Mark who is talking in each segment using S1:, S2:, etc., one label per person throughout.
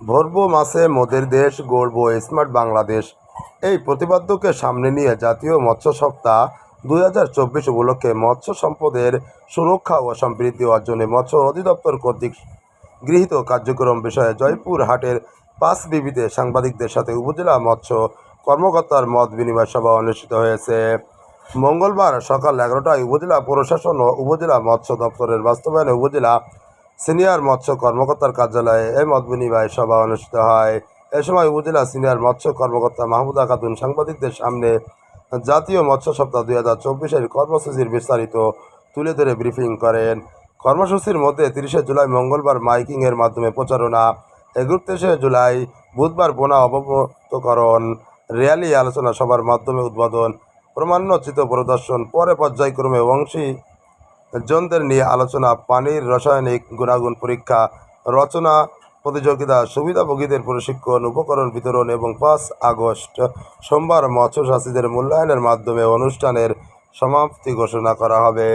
S1: ভরবো মাসে মোদের দেশ, গড়ব স্মার্ট বাংলাদেশ। এই প্রতিপাদ্যকে সামনে নিয়ে জাতীয় মৎস্য সপ্তাহ দুই হাজার চব্বিশ উপলক্ষে মৎস্য সম্পদের সুরক্ষা ও সমৃদ্ধি অর্জনে মৎস্য অধিদপ্তর কর্তৃক গৃহীত কার্যক্রম বিষয়ে জয়পুর হাটের পাঁচ বিবিতে সাংবাদিকদের সাথে উপজেলা মৎস্য কর্মকর্তার মত বিনিময় সভা অনুষ্ঠিত হয়েছে। মঙ্গলবার সকাল এগারোটায় উপজেলা প্রশাসন ও উপজেলা মৎস্য দপ্তরের বাস্তবায়নে উপজেলা সিনিয়র মৎস্য কর্মকর্তার কার্যালয়ে এই মত বিনিময় সভা অনুষ্ঠিত হয়। এ সময় উপজেলা সিনিয়র মৎস্য কর্মকর্তা মাহমুদা খাতুন সাংবাদিকদের সামনে জাতীয় মৎস্য সপ্তাহ দুই হাজার চব্বিশের কর্মসূচির বিস্তারিত তুলে ধরে ব্রিফিং করেন। কর্মসূচির মধ্যে তিরিশে জুলাই মঙ্গলবার মাইকিংয়ের মাধ্যমে প্রচারণা, একত্রিশে জুলাই বুধবার বোনা অবমতকরণ র্যালি আলোচনা সভার মাধ্যমে উদ্বোধন প্রমাণ্যচিত প্রদর্শন, পরে পর্যায়ক্রমে অংশী জনদের নিয়ে আলোচনা, পানির রাসায়নিক গুণাগুণ পরীক্ষা, রচনা, প্রতিযোগিতা, সুবিধাভোগীদের প্রশিক্ষণ, উপকরণ বিতরণ এবং পাঁচ আগস্ট সোমবার মৎস্যচাষীদের মূল্যায়নের মাধ্যমে অনুষ্ঠানের সমাপ্তি ঘোষণা করা হবে।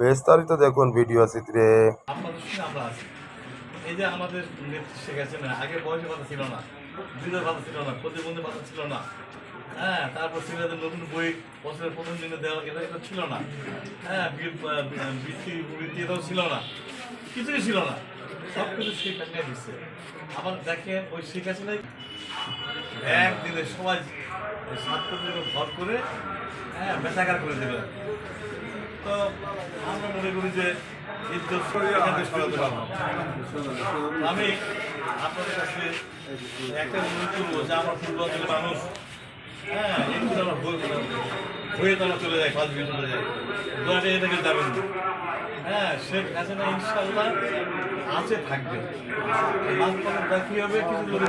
S1: বিস্তারিত দেখুন ভিডিও চিত্রে।
S2: আমাদের আগে বয়সে ভাতা ছিল না ভাতা ছিল না, প্রতিবন্ধী ভাতা ছিল না। হ্যাঁ তারপর ছেলেদের নতুন বই বছরের প্রথম দিনে দেওয়া এটা এটা ছিল না। হ্যাঁ বৃত্তি বৃত্তি এটাও ছিল না। কিছুই ছিল না। সব কিছু শেখ হাসিনা দিচ্ছে আবার দেখেন, ওই শেখ হাসিনাই একদিনে সবাই ছাত্রদের ভর করে হ্যাঁ বেচাকার করে দেবে তো আমরা মনে করি যে আমি আপনাদের কাছে একটা অনুরোধ করব যে আমার পূর্বাঞ্চলের মানুষ হ্যাঁ একটু আমরা হয়ে তারা চলে যায় পাঁচ ডিভিশন চলে যায়। দোয়াটে এটাকে যাবেন না। হ্যাঁ শেখ হাসিনা ইনশাল্লাহ আছে, থাকবে। পর্যন্ত কি হবে, কিছু